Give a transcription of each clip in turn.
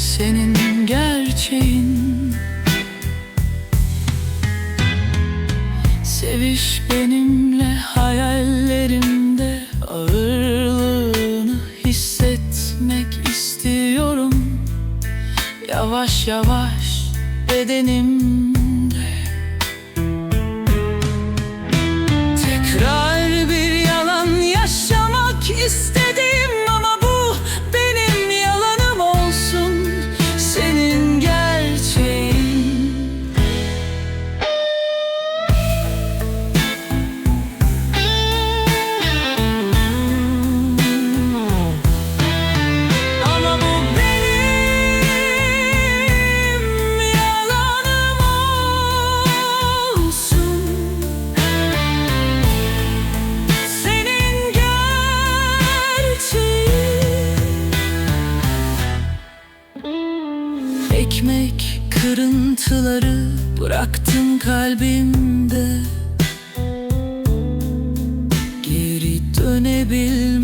senin gerçeğin. Seviş benimle hayallerimde ağırlığını hissetmek istiyorum. Yavaş yavaş bedenim Ekmek kırıntıları bıraktım kalbimde. Geri dönebilmen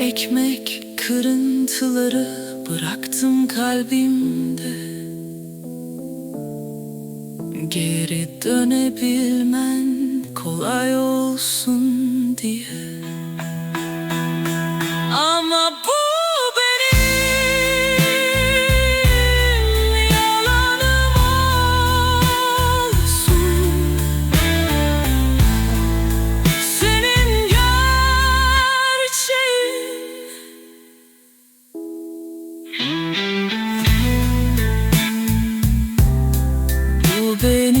Ekmek kırıntıları bıraktım kalbimde. Geri dönebilmen kolay olsun nothing